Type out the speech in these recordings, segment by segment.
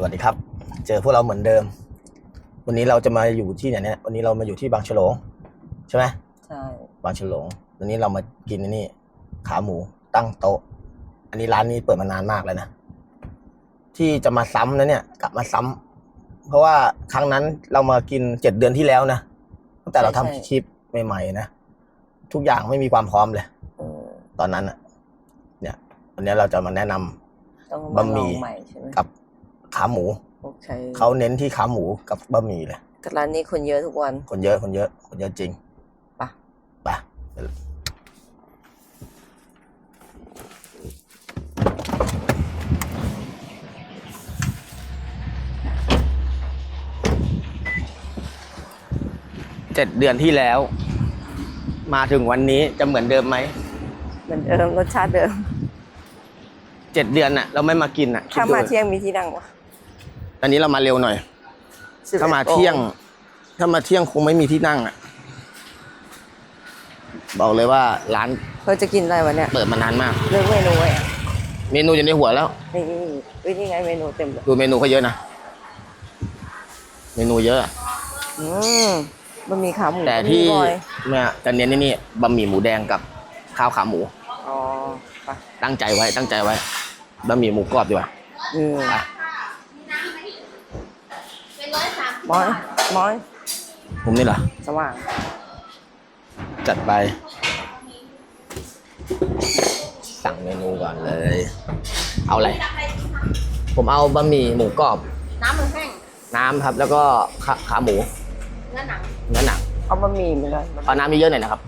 สวัสดีครับ เจอพวกเราเหมือนเดิม วันนี้เราจะมาอยู่ที่ไหนเนี่ยวันนี้เรามาอยู่ที่บางฉลง ใช่ไหมใช่บางฉลง วันนี้เรามากินไอ้นี่ ขาหมูตั้งโต๊ะ อันนี้ร้านนี้เปิดมานานมากแล้วนะ ที่จะมาซ้ำนะเนี่ย กลับมาซ้ำเพราะว่าครั้งนั้นเรามากินเจ็ดเดือนที่แล้วนะตั้งแต่เราทำคลิปใหม่ๆนะทุกอย่างไม่มีความพร้อมเลยเออตอนนั้นอะเนี่ย วันนี้เราจะมาแนะนำต้องบะหมี่าลองใหม่ใช่ไหมกับ ขาหมู โอเคเขาเน้นที่ขาหมูกับบะหมี่เลยแต่ร้านนี้คนเยอะทุกวัน คนเยอะคนเยอะคนเยอะจริงไปะไปเจ็ดเดือนที่แล้ว มาถึงวันนี้จะเหมือนเดิมไหมเหมือนเดิมรสชาติเดิมเจ็ดเดือนน่ะเราไม่มากินน่ะคิดถ้าดูมาเที่ยงมีที่นั่งวะ ตอนนี้เรามาเร็วหน่อย11ถ้ามาเที่ยง ถ้ามาเที่ยงคงไม่มีที่นั่งอะ บอกเลยว่าร้านเราจะกินอะไรวะเนี่ยเปิดมานานมาก เลือกเมนูไว้อะเมนูอยู่ในหัวแล้ว นี่วินี่ไงเมนูเต็มเลยดูเมนูเขาเยอะนะ เมนูเยอะอืมบะหมี่ขาหมูแต่ที่บอยเนี่ยจะเน้นนี่นี่บะหมี่หมูแดงกับข้าวขาหมู อ๋อไปตั้งใจไว้ตั้งใจไว้บะหมี่หมูกรอบดีกว่า อืมไป มอยมอยผมนี่เหรอ สว่าง จัดไป สั่งเมนูก่อนเลย เอาอะไร ผมเอาบะหมี่หมูกรอบ น้ำมันแห้งน้ำครับ แล้วก็ขาขาหมูเนื้อหนัง เนื้อหนังเอาบะหมี่เหมือนกันเอาน้ำเยอะๆหน่อยนะครับ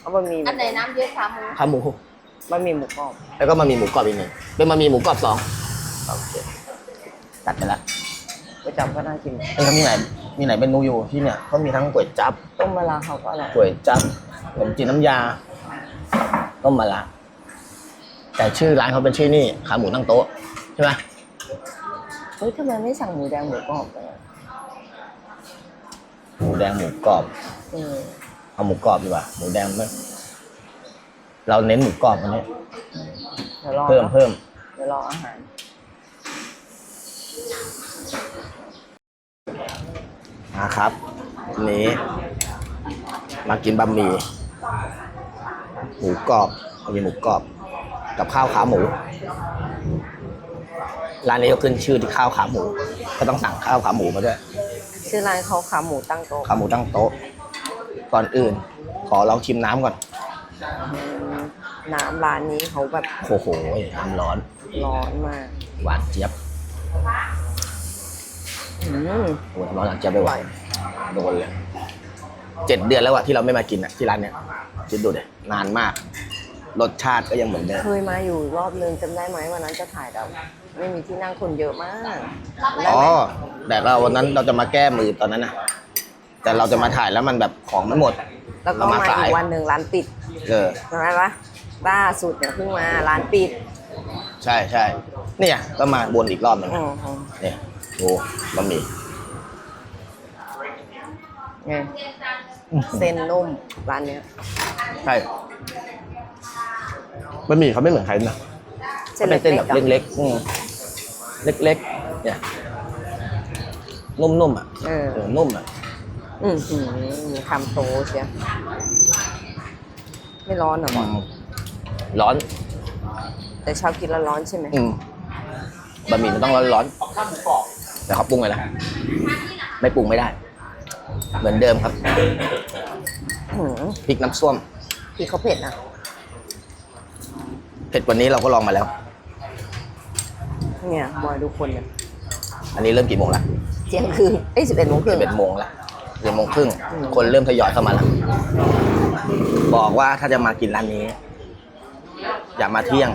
เอาบะหมี่อันไหนน้ำเยอะขาหมูขาหมู บะหมี่หมูกรอบ แล้วก็บะหมี่หมูกรอบอีกหนึ่งเป็นบะหมี่หมูกรอบสองโอเคตัดไปละไปจับก็น่ากินเอ้ยเขามีไหนมีไหนเป็นนูอยู่ที่เนี่ยเขามีทั้งก๋วยจั๊บต้มมะระเขาก็อร่อยก๋วยจั๊บขนมจีนน้ำยาต้มมะระแต่ชื่อร้านเขาเป็นชื่อนี่ขาหมูตั้งโต๊ะใช่ไหมเฮ้ยทำไมไม่สั่งหมูแดงหมูกรอบเลยอะหมูแดงหมูกรอบ เออเอาหมูกรอบดีกว่าหมูแดงไม่เราเน้นหมูกรอบวันนี้เดี๋ยวรอเพิ่มนะเพิ่มเดี๋ยวรออาหาร นะครับวันนี้ มากินบะหมี่หมูกรอบบะหมี่หมูกรอบ กับข้าวขาหมู ร้านนี้ก็ขึ้นชื่อที่ข้าวขาหมู ก็ต้องสั่งข้าวขาหมูมาด้วย ชื่อร้านเขาขาหมูตั้งโต๊ะขาหมูตั้งโต๊ะ ก่อนอื่น ขอลองชิมน้ำก่อนอืมน้ำร้านนี้เขาแบบโอ้โหน้ำร้อนร้อนมาก หวานเจี๊ยบอืม โอ้โหน้ำร้อนหวานเจี๊ยบไม่ไหวโดนเลยเจ็ดเดือนแล้วอะที่เราไม่มากินอะที่ร้านเนี้ยคิดดูเดยนานมาก รสชาติก็ยังเหมือนเดิมเคยมาอยู่รอบนึงจำได้ไหมวันนั้นจะถ่ายแบบไม่มีที่นั่งคนเยอะมากได้อ๋อไหมแต่เราวันนั้นเราจะมาแก้มือตอนนั้นนะแต่เราจะมาถ่ายแล้วมันแบบของมันหมด แล้วก็เรามามาสายอีกวันหนึ่งร้านปิด เออจำได้ปะล่าสุดเนี่ยเพิ่งมาร้านปิด ใช่ใช่เนี่ยก็มาบนอีกรอบหนึ่งอืมเนี่ย ดูบะหมี่ไงเส้นนุ่มร้านเนี้ยใช่บะหมี่เขาไม่เหมือนใครนะเส้นเขาเป็นเส้นแบบๆอะเล็กๆอืมเล็กๆเนี่ยนุ่มๆอะเออเออนุ่มอะ อืมหืมคำโตเชียวไม่ร้อนเหรอหมอร้อน แต่ชอบกินร้อนๆใช่ไหมอืมบะหมี่มันต้องร้อนๆแต่ เขาปรุงไงล่ะไม่ปรุงไม่ได้ เหมือนเดิมครับหืมพริกน้ำส้มพี่เขาเผ็ดนะเผ็ดกวันนี้เราก็ลองมาแล้ว เนี่ยบอยดูคนเนี่ยอันนี้เริ่มกี่โมงละเที่ยงคืนเอ้ยสิบเอ็ดโมงครึ่งสิบเอ็ดโมงละสิบเอ็ดโมงครึ่งอืมคนเริ่มทยอยเข้ามาแล้วบอกว่าถ้าจะมากินร้านนี้ อย่ามาเที่ยง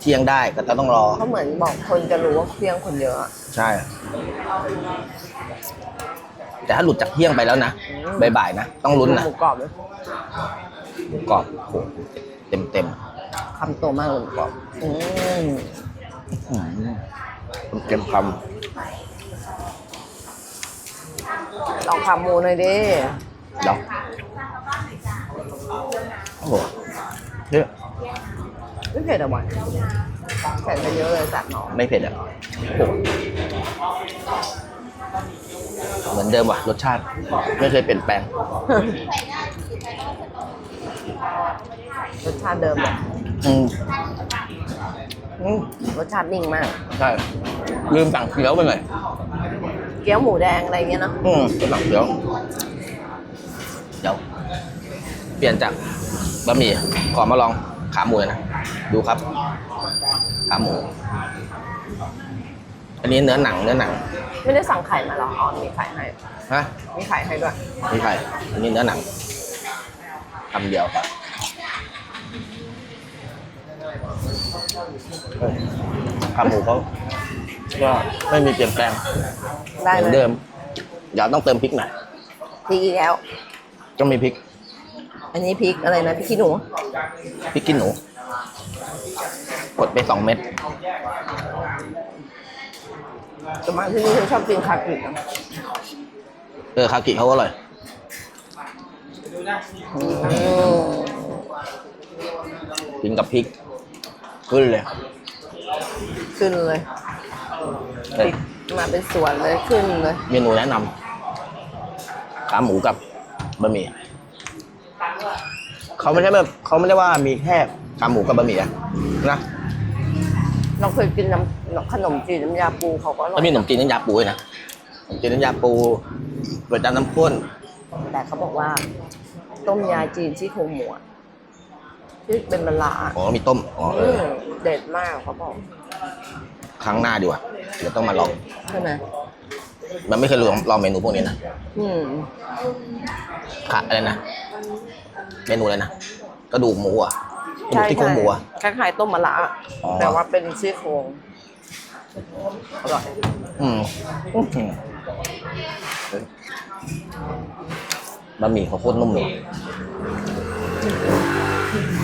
เที่ยงได้ก็ต้องรอเขาเหมือนบอกคนจะรู้ว่าเที่ยงคนเยอะอะใช่ แต่ถ้าหลุดจากเที่ยงไปแล้วนะบ่ายๆนะ ต้องลุ้นนะหมูกรอบเลยหมูกรอบโอ้โหเต็มเต็มคำโตมากเลยหมูกรอบอืมๆเต็มคลองขาหมูหน่อยดิำเดี๋ยวโอ้โหเนี่ย ไม่เผ็ดอะบอยแต่ส่ไปเยอะเลยจากหนองไม่เผ็ดอะโอ้โหเหมือนเดิมว่ะรสชาติไม่เคยเปลี่ยนแปลง รสชาติเดิมเลยอืมอืมรสชาตินิ่งมาก ใช่ ลืมสั่งเกี๊ยวไปหน่อยเกี๊ยวหมูแดงอะไรเงี้ยเนอะอืมเป็นสั่งเกี๊ยว เดี๋ยว เปลี่ยนจากบะหมี่ขอมาลอง ขาหมูหน่อยนะ ดูครับ ขาหมู อันนี้เนื้อหนังเนื้อหนัง ไม่ได้สั่งไข่มาหรออ๋อมีไข่ให้ฮะมีไข่ให้ด้วยไม่ใช่อันนี้เนื้อหนังคำเดียวเออขาหมูเขาก็ไม่มีเปลี่ยนแปลงได้เหมืเลอนยเดิมเดี๋ยวต้องเติมพริกหน่อยพริกอีกแล้วต้องมีพริก อันนี้พริกอะไรนะพริกขี้หนู พริกขี้หนู กดไปสองเม็ดแต่มาที่นี่ฉันชอบกินคากินะเออคากิเขาก็อร่อย อืมกินกับพริก ขึ้นเลยขึ้นเลยเอพอริกมาเป็นสวนเลยขึ้นเลย เมนูแนะนำขาหมูกับบะหมี่ เขาไม่ใช่แบบเขาไม่ได้ว่ามีแค่ขาหมูกับบะหมี่อะนะเราเคยกินน้ำขนมจีนน้ำยาปูเขาก็อร่อแล้วยมีขนมจีนน้ำยาปูด้วยนะขนมจีนน้ำยาปูก๋วยจั๊บน้ำข้นแต่เขาบอกว่า ต้มยาจีนที่โครงหมูอะที่เป็นมะระอ๋อมีต้มอ๋อเออือมเด็ดมากเขาบอกครั้งหน้าดีกว่าเดี๋ยวต้องมาลองใช่ไหม มันไม่เคยลองลองเมนูพวกนี้นะอืมค่ะอะไรนะ เมนูอะไรนะ กระดูกหมูอะกระดูกที่โครงหมูอะ คล้ายๆต้มมะระอ๋อ แต่ว่าเป็นซี่โครงอร่อยอืมอื้อหือเฮ้ยบะหมี่เขาโคตรนุ่มเลย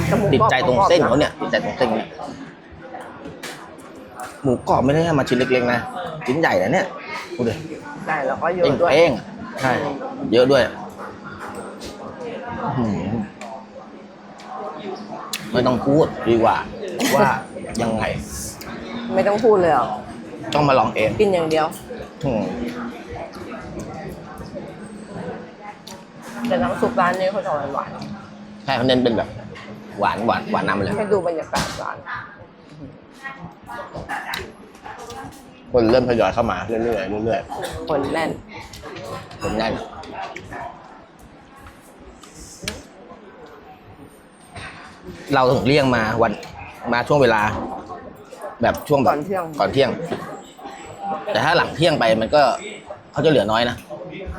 แต่หมูติดกรอบใจตรงกอบเส้นเขาเนี่ยติดใจตรงเส้นเนี่ยหมูกรอบไม่ได้ให้มาชิ้นเล็กๆนะชิ้นใหญ่นะเนี่ย ดูดิใช่แล้วก็เยอะเป้งด้วย เป้งใช่ เยอะด้วยอื้อหือไม่ต้องพูดดีกว่า ว่ายังไง ไม่ต้องพูดเลยเหรอต้องมาลองเองกินอย่างเดียว อืมแต่น้ำซุปร้านนี้เขาจะหวานใช่เขาเน้นเป็นแบบ หวานหวานหวานนำเลย ๆให้ดูบรรยากาศร้าน คนเริ่มทยอยเข้ามาเรื่อยๆเรื่อยคนแน่น ๆคนแน่นเราถึงเลี่ยงมาวันมาช่วงเวลา แบบช่วงแบก่บอนเที่ยง ก่อนเที่ยง แต่ถ้าหลังเที่ยงไปมันก็เขาจะเหลือน้อยนะ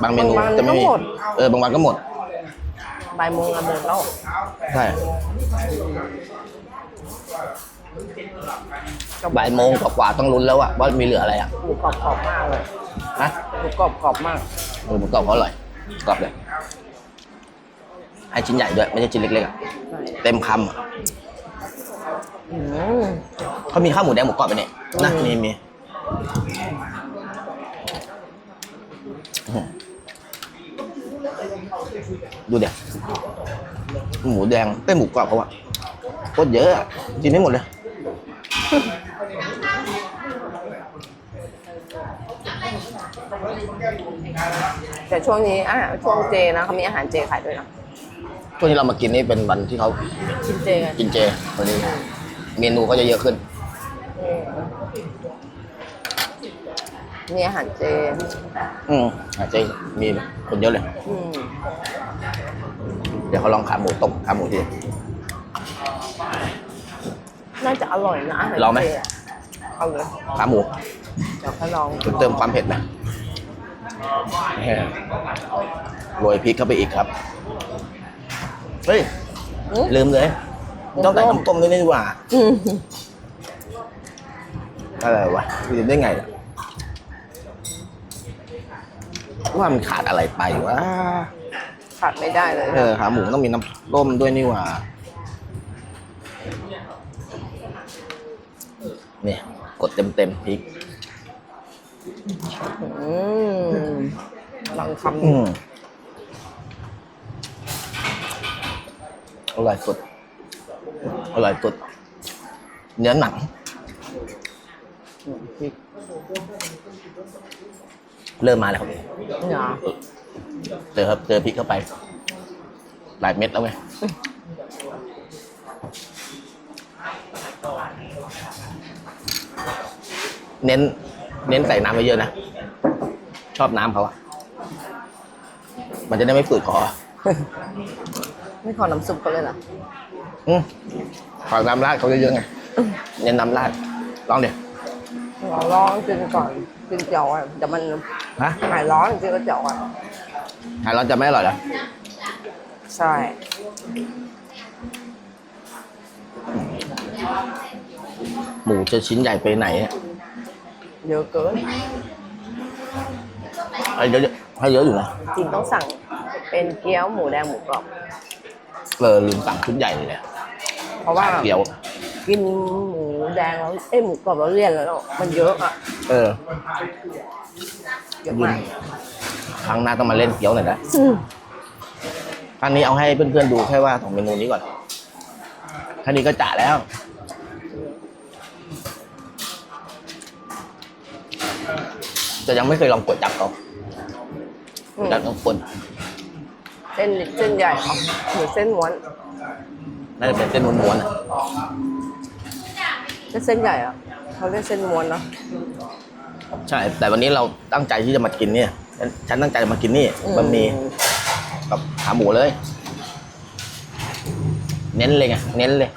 บางเมนูบางวันจะไม่มีก็หมดเออบางวันก็หมด บ่ายโมงอะหมดแล้ว ใช่ บ่ายโมงกว่าๆต้องลุ้นแล้วอะว่ามีเหลืออะไรอะหมูกรอบกรอบมากเลยฮะหมูกรอบกรอบมากเออหมูกรอบเขาอร่อยกรอบเลยให้ชิ้นใหญ่ด้วย ไม่ใช่ชิ้นเล็กๆอะใช่เต็มคำอะอืมเขามีข้าวหมูแดงหมูกรอบไปเนี่ยนะอืมมีมีอื้อหือดูเดี๋ยวหมูแดงเป็นหมูกรอบเขาอะโคตรเยอะอะกินไม่หมดเลย แต่ช่วงนี้อาหารช่วงเจนะเขามีอาหารเจขายด้วยนะช่วงที่เรามากินนี่เป็นวันที่เขากินเจกันกินเจวันนี้ เมนูก็จะเยอะขึ้นอืมมีอาหารเจ อืมอาจจะมีคนเยอะเลย อืมเดี๋ยวเขาลองขาหมูต้มขาหมูที น่าจะอร่อยนะอาหารลองไหม เจอะเอาเลยขาหมูเดี๋ยวเขาลองเติมความเผ็ดไหมแหม่โรยพริกเข้าไปอีกครับ เฮ้ย อืม ลืมเลยต้องใส่น้ำต้มด้วยนี่ดีกว่า อืมอะไรวะลืมได้ไงอะว่ามันขาดอะไรไปวะขาดไม่ได้เลยเออขาหมูต้องมีน้ำต้มด้วยนี่หว่า เนี่ยกดเต็มเต็มๆพริกอืมลองคำอืมอร่อยสุดอร่อยสุด เนื้อหนังอืมพริกเริ่มมาแล้วครับเหรอเจอครับเจอพริกเข้าไป หลายเม็ดแล้วไง เน้น เน้นใส่น้ำไว้เยอะนะ ชอบน้ำเขาอะมันจะได้ไม่ฝืดคอไม่ขอน้ำซุปเขาเลยเหรออืมขอน้ำราดเขาเยอะๆไงเน้นน้ำราดลองดิเราร้อนกินก่อนกินเจียวอะเดี๋ยวมันฮะหายร้อนกินก็เจียวอะหายร้อนจะไม่อร่อยเหรอใช่หมูจะชิ้นใหญ่ไปไหนอะ เยอะเกินให้เยอะให้เยอะอยู่นะจริงต้องสั่งเป็นเกี๊ยวหมูแดงหมูกรอบ เออลืมสั่งชุดใหญ่เลยอะเพราะว่าเกี๊ยว กินหมูแดงแล้วเอ้ยหมูกรอบแล้วเลี่ยนแล้วมันเยอะอะเออเยอะมากครั้งหน้าต้องมาเล่นเกี๊ยวหน่อยนะอืมครั้งนี้เอาให้เพื่อนๆดูแค่ว่าของเมนูนี้ก่อนแค่นี้ก็จ่าแล้ว แต่ยังไม่เคยลองกดจับเขาอืมจับต้องคนเส้นเส้นใหญ่ค่ะหรือเส้นม้วนน่าจะเป็นเส้นม้วนๆอะถ้าเส้นใหญ่อะเขาเรียกเส้นม้วนเนาะใช่ แต่วันนี้เราตั้งใจที่จะมากินเนี่ยฉันฉันตั้งใจจะมากินนี่อืบะหมี่กับขาหมูเลย เน้นเลยไงเน้นเลย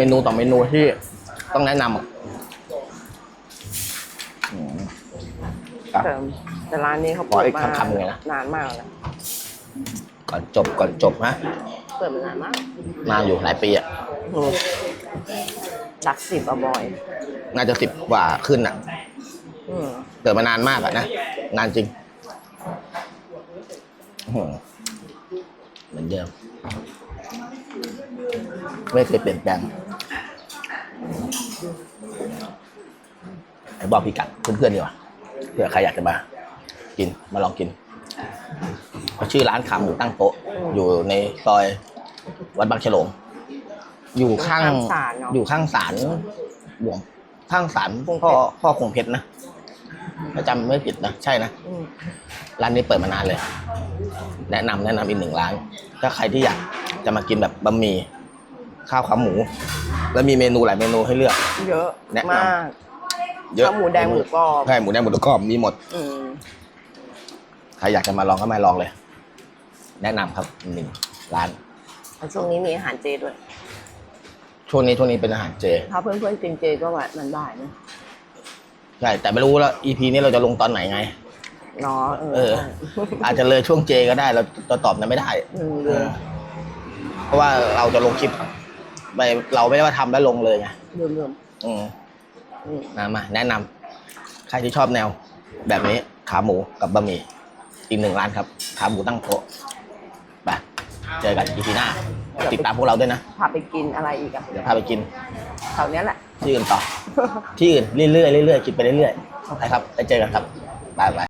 มนูต่อเมนูที่ต้องแนะนำอะอืมอะแต่แต่ร้านนี้เขาขอเปิดอีกมาคำๆเลยนะ นานมากแล้วก่อนจบก่อนจบนะเปิดมานานมากมาอยู่หลายปีอะ อืมดักสิบอะบอยน่าจะสิบกว่าขึ้นอะ อืมเกิดมานานมากอะนะ นานจริงอื้อหือเหมือนเดิม ไม่เคยเปลี่ยนแปลงไอ้ บอกพี่กัดเพื่อนๆดีกว่าเผื่อใครอยากจะมา กินมาลองกินเขาชื่อร้านขาหมูตั้งโต๊ะอยู่ในซอยวัดบางฉลงอยู่ข้างศาลเนาะอยู่ข้างศาลหลวงข้างศาลคงเพชรพ่อพ่อคงเพชรนะถ้าจำไม่ผิดนะใช่นะอืมร้านนี้เปิดมานานเลย แนะนำแนะนำอีกหนึ่งร้าน ถ้าใครที่อยากจะมากินแบบบะหมี่ข้าวขาหมู แล้วมีเมนูหลายเมนูให้เลือก เยอะแนะนำมาก เยอะข้าวหมูแดงหมูกรอบใช่หมูแดงหมูกรอบมีหมดอืมใครอยากจะมาลองก็มาลองเลย แนะนำครับหนึ่งร้าน แล้วช่วงนี้มีอาหารเจด้วย ช่วงนี้ช่วงนี้เป็นอาหารเจ ถ้าเพื่อนๆกินเจก็ว่ามันได้นะใช่ แต่ไม่รู้แล้ว EP นี้เราจะลงตอนไหนไง เนาะเอเออ ออาจจะเลยช่วงเจก็ได้ เราเราตอบนั้นไม่ได้อืมเออเพราะว่าเราจะลงคลิปไปเราไม่ได้ว่าทำแล้วลงเลยไง ลืมลืมอืมๆอืม มามาแนะนำใครที่ชอบแนว แบบนี้ขาหมูกับบะหมี่อีกหนึ่งร้านครับ ขาหมูตั้งโต๊ะไปเจอกันอีพีหน้า ติดตามพวกเราด้วยนะ พาไปกินอะไรอีกอะเดี๋ยวพาไปกินแถวเนี้ยแหละ ที่อื่นต่อ ที่อื่นเรื่อยๆเรื่อยๆกินไปเรื่อยๆไปครับไปเจอกันครับบายบาย